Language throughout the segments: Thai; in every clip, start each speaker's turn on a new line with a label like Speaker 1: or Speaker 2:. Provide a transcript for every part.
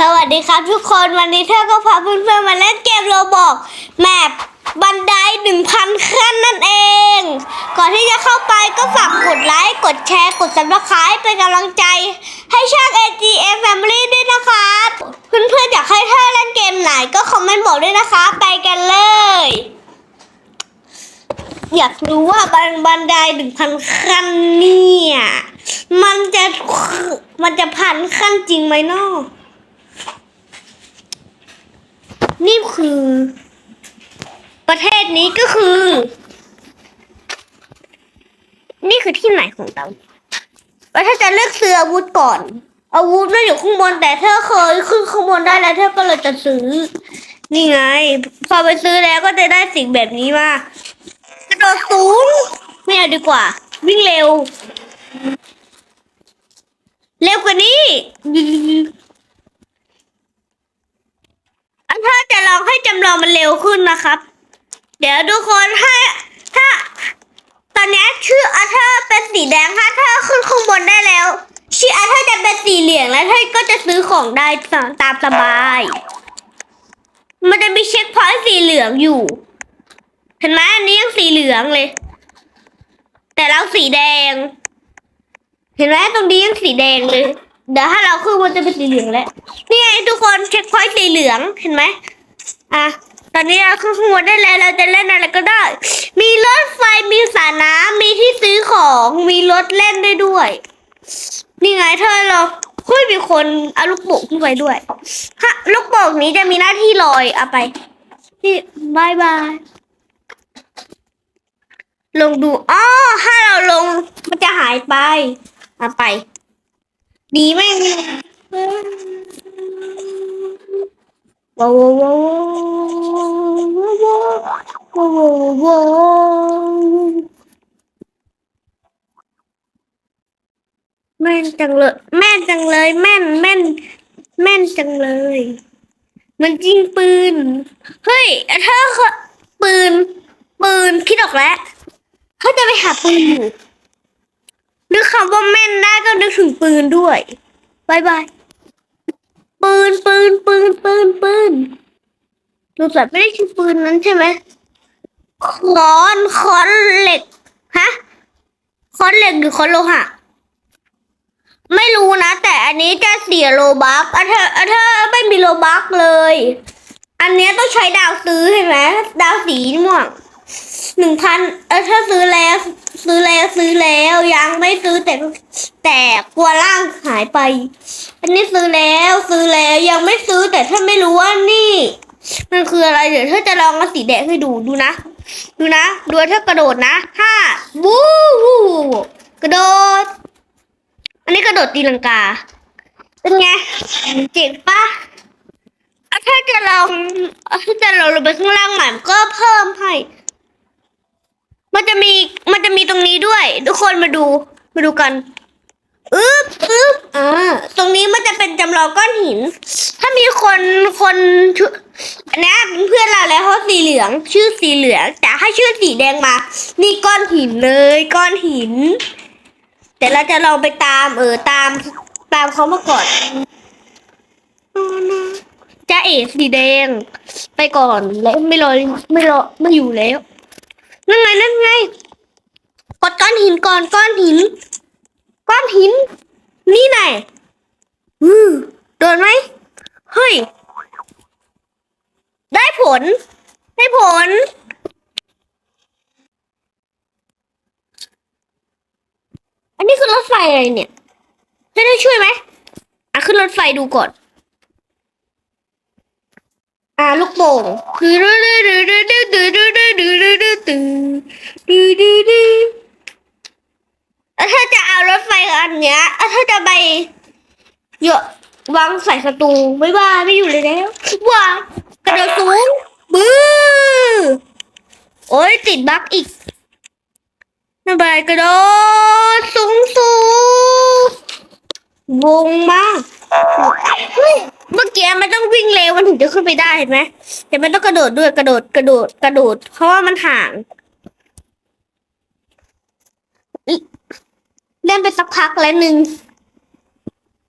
Speaker 1: สวัสดีครับทุกคนวันนี้เธอก็พาเพื่อนๆมาเล่นเกมโรบอกแมปบันไดหนึ่งพันขั้นนั่นเอง ก่อนที่จะเข้าไปก็ฝากกดไลค์กดแชร์กดซับสไครป์เป็นกำลังใจ ให้ช่าง AGM Family ด้วยนะครับ เพื่อนๆอยากให้เธอเล่นเกมไหนก็คอมเมนต์บอกด้วยนะคะ ไปกันเลย อยากรู้ว่าบันบันไดหนึ่งพันขั้นเนี่ยมันจะมันจะพันขั้นจริงไหมเนาะ นี่คือ ประเทศนี้ก็คือ นี่คือที่ไหนของเราแล้วถ้าจะเลือกซื้ออาวุธก่อน อาวุธไมันอยู่ข้างบนแต่เธอเคยขึ้นข้างบนได้แล้วเธอก็เลยจะซื้อ นี่ไง พอไปซื้อแล้วก็จะได้สิ่งแบบนี้มากระโดดสูงไม่เอาดีกว่า วิ่งเร็ว เร็วกว่านี้ อันเธอจะลองให้จำลองมันเร็วขึ้นนะครับ เดี๋ยวทุกคนถ้ถ้า ตอนนี้ชื่ออาเธอร์เป็นสีแดงถ้าเธอขึ้นข้างบนได้แล้ว ชื่ออาเธอร์จะเป็นสีเหลืองแล้วเธอก็จะซื้อของได้ตามสบาย มันจะมีเช็คพอยต์สีเหลืองอยู่ เห็นไหมอันนี้ยังสีเหลืองเลย แต่เราสีแดง เห็นไหมตรงนี้ยังสีแดงเลย เดี๋ยวถ้าเราขึ้นมันจะเป็นสีเหลืองแล้วนี่ไงทุกคนเช็คพอยต์สีเหลืองเห็นไหมอะตอนนี้เราขึ้นข้างบนได้แล้วเราจะเล่นอะไรก็ได้ มีรถไฟมีสระน้ำมีที่ซื้อของมีรถเล่นได้ด้วย นี่ไงเธอเราคุยมีคนเอาลูกโป่งขึ้นไปด้วยฮะลูกโป่งนี้จะมีหน้าที่ลอยเอาไปนี่บายบายลงดูอ๋อถ้าเราลงมันจะหายไปเอาไป ดีไหมว้าวว้าวว้าวว้าวว้าวว้าวแม่นจังเลย แม่นจังเลย แม่นแม่น แม่นจังเลย มันยิงปืน เฮ้ยเธอเคยปืน ปืนคิดออกแล้วเขาจะไปหาปืนอยู่ นึกคำว่าแม่นได้ก็นึกถึงปืนด้วยบายบาย ปืนปืนปืนปืนปืนดูสัตว์ไม่ได้ชื่อปืนนั้นใช่ไหมค้อนค้อนเหล็กฮะค้อนเหล็กหรือค้อนโลหะไม่รู้นะ แต่อันนี้จะเสียโลบักอันเธออันเธอไม่มีโลบักเลย อันเนี้ยต้องใช้ดาวซื้อเห็นไหมดาวสีม่วงหนึ่งพันเออถ้าซื้อแล้ว ซื้อแล้วซื้อแล้วยังไม่ซื้อแต่แต่กลัวร่างหายไป อันนี้ซื้อแล้วซื้อแล้วยังไม่ซื้อแต่ถ้าไม่รู้ว่านี่ มันคืออะไรเดี๋ยวเธอจะลองเอาสีแดงให้ดูดูนะ ดูนะดูเธอกระโดดนะห้าวู้วู้กระโดด อันนี้กระโดดตีลังกาเป็นไงเจ๋งปะถ้าจะลองถ้าจะลองลงไปข้างล่างใหม่ก็เพิ่มให้ มันจะมีมันจะมีตรงนี้ด้วย ทุกคนมาดูมาดูกันอึ๊บอึ๊บอ่าตรงนี้มันจะเป็นจำลองก้อนหิน ถ้ามีคนคนชุอันนี้เป็นเพื่อนเราแล้วเขาสีเหลือง ชื่อสีเหลือง แต่ถ้าชื่อสีแดงมา นี่ก้อนหินเลยก้อนหิน แต่เราจะลองไปตาม เออตามตามเขามาก่อนจ้าเอ๋สีแดง ไปก่อนแล้วไม่รอไม่รอไม่อยู่แล้ว นั่นไงนั่นไงกดก้อนหินก่อนก้อนหิน ก้อนหิน นี่ไงอือโดนไหมเฮ้ย ได้ผล ได้ผล อันนี้คือรถไฟอะไรเนี่ยให้ได้ช่วยไหมอะขึ้นรถไฟดูก่อน อ่าลูกโป่งแล้วถ้าจะเอารถไฟอันเนี้ยถ้าจะไปเยอะวางใส่กระตูไม่ว่าไม่อยู่เลยแล้วว่ากระโดดสูงบื้อโอ้ยติดบั๊กอีกนบายกระโดดสูงสูงวงมาก เมื่อกี้มันต้องวิ่งเร็วมันถึงจะขึ้นไปได้เห็นไหมแต่มันต้องกระโดดด้วยกระโดดกระโดดกระโดด เพราะว่ามันห่างเล่นไปสักพักแล้วหนึ่ง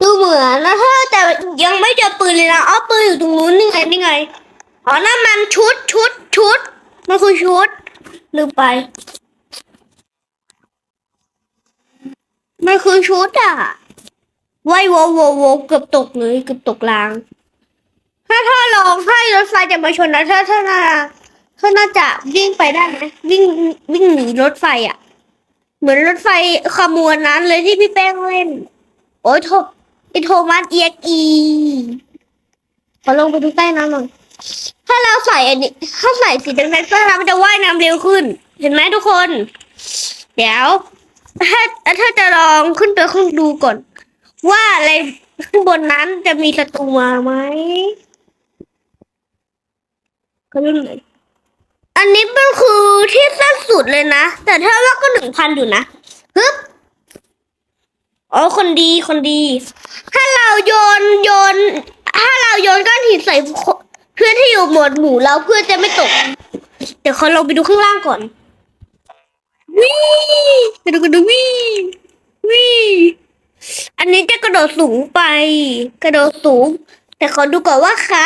Speaker 1: ดูเหมือนนะถ้าแต่ยังไม่เจอปืนเลยนะอ๋อปืนอยู่ตรงนู้นนี่ไงนี่ไงอ๋อนั่นมันชุดชุดชุดมันคือชุดลืมไปมันคือชุดอะ ว่ายโวโวโวเกือบตกเลยเกือบตกราง ถ้าถ้าลองให้รถไฟจะมาชนนะถ้าถ้าน่าถ้าน่าจะวิ่งไปได้ไหมวิ่งวิ่งหนีรถไฟอะ เหมือนรถไฟขบวนนั้นเลยที่พี่แป้งเล่น โอ้ยโทไอโทมัสเอียกอีขอลงไปดูใต้น้ำหน่อยถ้าเราใส่อันนี้ถ้าใส่สีแดงๆใต้น้ำมันจะว่ายน้ำเร็วขึ้น เห็นไหมทุกคน เดี๋ยว ถ้าถ้าจะลองขึ้นไปข้างดูก่อน ว่าอะไรข้างบนนั้นจะมีศัตรูมาไหมก็รุ่นไหนอันนี้มันคือที่สั้นสุดเลยนะ แต่ถ้าว่าก็หนึ่งพันอยู่นะฮึบอ๋อคนดีคนดี ถ้าเราโยนโยน ถ้าเราโยนก้อนหินใส่เพื่อนที่อยู่หมวดหมู่เราเพื่อนจะไม่ตก เดี๋ยวเขาลงไปดูข้างล่างก่อนวิ่งไปดูกันดูวิ่งวิ่ง อันนี้จะกระโดดสูงไป กระโดดสูง แต่ขอดูก่อนว่าใคร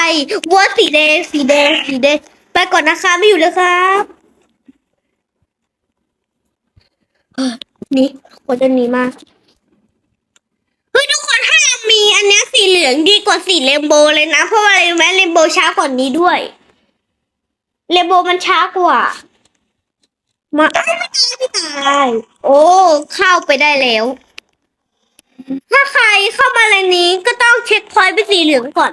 Speaker 1: วัวสีแดงสีแดงสีแดงไปก่อนนะคะไม่อยู่เลยครับนี่ควรจะหนีมาเฮ้ยทุกคนถ้าเรามีอันนี้สีเหลืองดีกว่าสีเรนโบว์เลยนะ เพราะว่าอะไรไหมเรนโบว์ช้ากว่านี้ด้วยเรนโบว์มันช้ากว่า มาไม่ตายไม่ตาย โอ้ เข้าไปได้แล้ว ถ้าใครเข้ามาในนี้ก็ต้องเช็คพอยต์เป็นสีเหลืองก่อน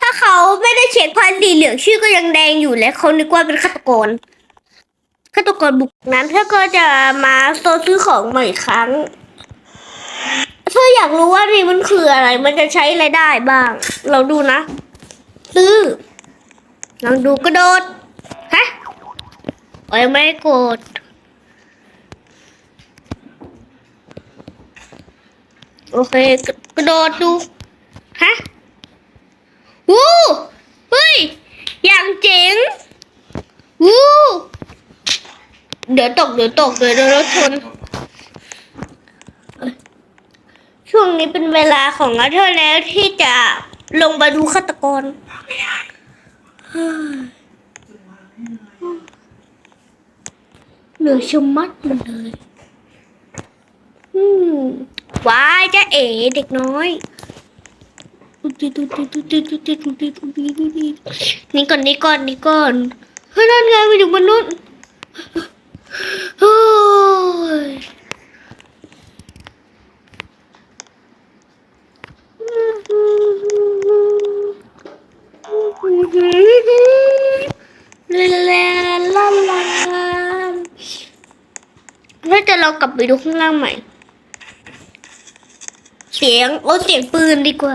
Speaker 1: ถ้าเขาไม่ได้เช็คพอยต์สีเหลืองชื่อก็ยังแดงอยู่และเขานึกว่าเป็นฆาตกรฆาตกรบุกนั้นเธอก็จะมาโซซื้อของใหม่ครั้งเธออยากรู้ว่านี่มันคืออะไร มันจะใช้อะไรได้บ้าง เราดูนะ ซื้อลองดูกระโดด ฮะโอ้ยไม่กด โอเค กระโดดดู ฮะ วู้เฮ้ย อย่างเจ๋ง วู้ เดี๋ยวตก เดี๋ยวตก เดี๋ยวโดนรถชน ช่วงนี้เป็นเวลาของอาเธอร์แล้วที่จะลงมาดูฆาตกรเหลือชะมัดมันเลย อืม ว้ายจ้าเอ๋เด็กน้อยนี่ก่อนนี่ก่อนนี่ก่อนเฮ้ยนั่นไงมันอยู่บนนู้นโอ้ยลาลาลาลาแล้วจะเรากลับไปดูข้างล่างใหม่ เสียงโอ้เสียงปืนดีกว่า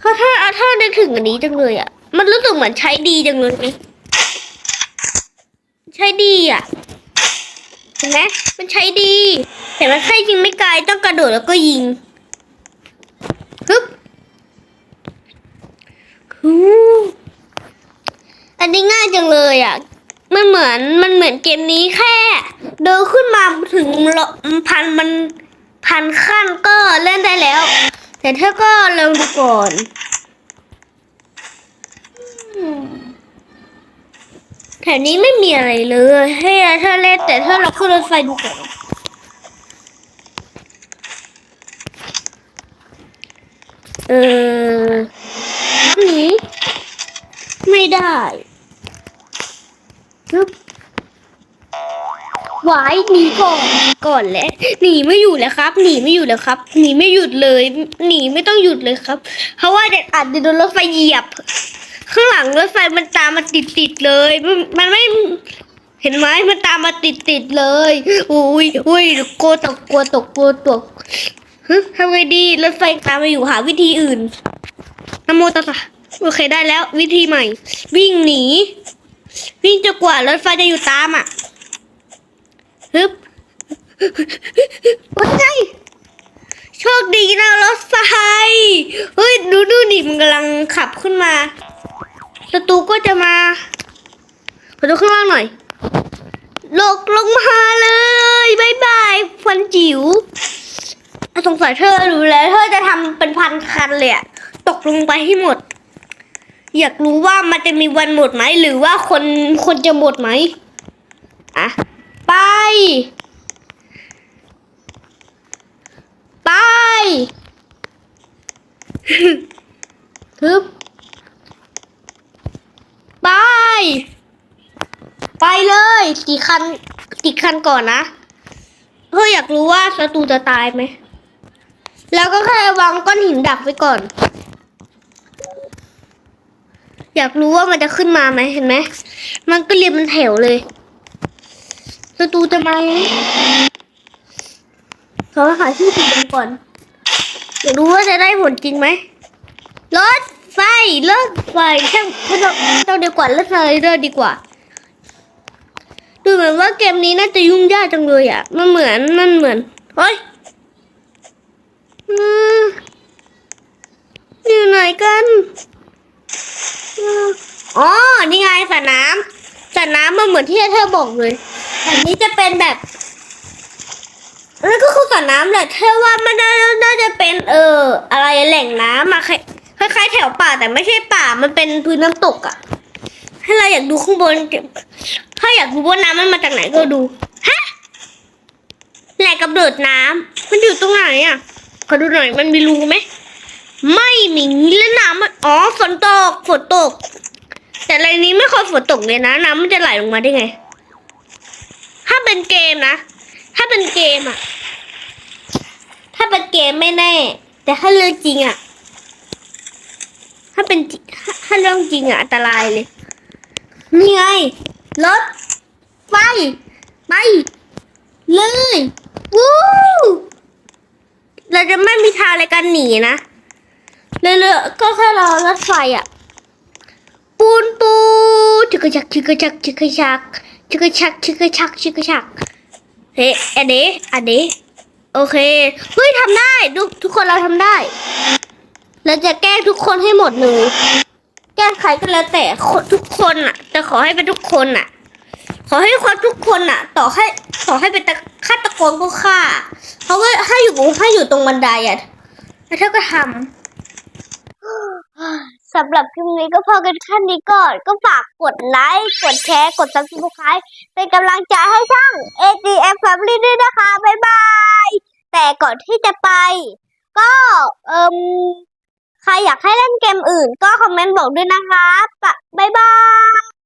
Speaker 1: ถ้าะถ้าถ้านึกถึงอันนี้จังเลยอะ มันรู้สึกเหมือนใช้ดีจังเลยใช้ดีอะเห็นไหมมันใช้ดีแต่มันใช่ยิงไม่ไกลต้องกระโดดแล้วก็ยิงฮึบฮู้อันนี้ง่ายจังเลยอะมันเหมือนมันเหมือนเกมนี้แค่ เดินขึ้นมาถึงพันมัน พันขั้นก็เล่นได้แล้ว แต่ถ้าก็ลองดูก่อนแถวนี้ไม่มีอะไรเลยให้ถ้าเล่นแต่ถ้าเราขึ้นรถไฟดูก่อนเออนี้ไม่ได้ปึ๊บ วายหนีก่อนก่อนแหละหนีไม่อยู่แล้วครับ หนีไม่อยู่แล้วครับ หนีไม่หยุดเลย หนีไม่ต้องหยุดเลยครับ เพราะว่าเด็กอาจจะโดนรถไฟเหยียบ ข้างหลังรถไฟมันตามมาติดติดเลย มันไม่เห็นไหมมันตามมาติดติดเลยอุ้ยอุ้ยกลัวตกกลัวตกกลัวตกฮึทำไงดีรถไฟตามมาอยู่หาวิธีอื่นนโมตัสสะโอเคได้แล้ว วิธีใหม่ วิ่งหนี วิ่งจนกว่ารถไฟจะอยู่ตามอะ ฮึบวันไงโชคดีนะรถไฟ เฮ้ย ดูดูดิมันกำลังขับขึ้นมาศัตรูก็จะมาขอดูข้างล่างหน่อยลกลงมาเลยบายบายฟันจิ๋วอสงสัยเธอรู้แล้วเธอจะทำเป็นพันคันเลยอะตกลงไปให้หมด อยากรู้ว่ามันจะมีวันหมดไหม หรือว่าคนคนจะหมดไหมอะ ไป ไปฮึบไป ไปเลยกี่คันกี่คันก่อนนะเพื่ออยากรู้ว่าศัตรูจะตายไหม แล้วก็แค่วางก้อนหินดักไว้ก่อน อยากรู้ว่ามันจะขึ้นมาไหมเห็นไหม มันก็เรียงเป็นแถวเลย จะมาไหมขอหาที่ติดกันก่อนอยากรู้ว่าจะได้ผลจริงไหมรถไฟรถไฟช่างเราเราดีกว่ารถไฟเรือดีกว่า ดูเหมือนว่าเกมนี้น่าจะยุ่งยากจังเลยอะมันเหมือนมันเหมือนเฮ้ยอืมอยู่ไหนกันอ๋อนี่ไงสระน้ำสระน้ำมันเหมือนที่เธอบอกเลย แต่นี้จะเป็นแบบนั่นก็คือสระน้ำแหละเธอว่ามันน่าจะเป็นเออ อะไรแหล่งน้ำอะคล้าคล้ายๆแถวป่าแต่ไม่ใช่ป่ามันเป็นพื้นน้ำตกอะให้เราอยากดูข้างบน ถ้าอยากรู้ว่าน้ำมันมาจากไหนก็ดูฮะแหล่งกำเนิดน้ำมันอยู่ตรงไหนอะขอดูหน่อยมันมีรูไหมไม่มีแล้วน้ำมันอ๋อฝนตกฝนตก แต่ในนี้ไม่ค่อยฝนตกเลยนะน้ำมันจะไหลลงมาได้ไง ถ้าเป็นเกมนะ ถ้าเป็นเกมอะถ้าเป็นเกมไม่แน่ แต่ถ้าเรื่องจริงอะถ้าเป็นถ้าเรื่องจริงอะอันตรายเลยนี่ไงรถไฟไปเลยวู้เราจะไม่มีทางอะไรกันหนีนะเรื่อยๆก็แค่รอรถไฟอะ ปูนปูชิกกะชักชิกกะชักชิกกะชัก ชิกกะชักชิกกะชักชิกกะชักเฮ้อันนี้อันนี้ โอเคเฮ้ยทำได้ทุกทุกคนเราทำได้เราจะแกล้งทุกคนให้หมดเลยแก้ไขก็แล้วแต่คนทุกคนอะแต่ขอให้เป็นทุกคนอะ ขอให้คนทุกคนอะ ต่อให้ขอให้เป็นตะฆาตกรก็ฆ่า เพราะว่าถ้าอยู่ถ้าอยู่ตรงบันไดอะแล้วเธอก็ทำ สำหรับคลิปนี้ก็พอกันแค่นี้ก่อน ก็ฝากกดไลค์ กดแชร์ กดซับสไครต์เป็นกำลังใจให้ช่าง ATF Family ด้วยนะคะ บ๊ายบาย แต่ก่อนที่จะไป ก็เอิมใครอยากให้เล่นเกมอื่น ก็คอมเมนต์บอกด้วยนะคะปะบ๊ายบาย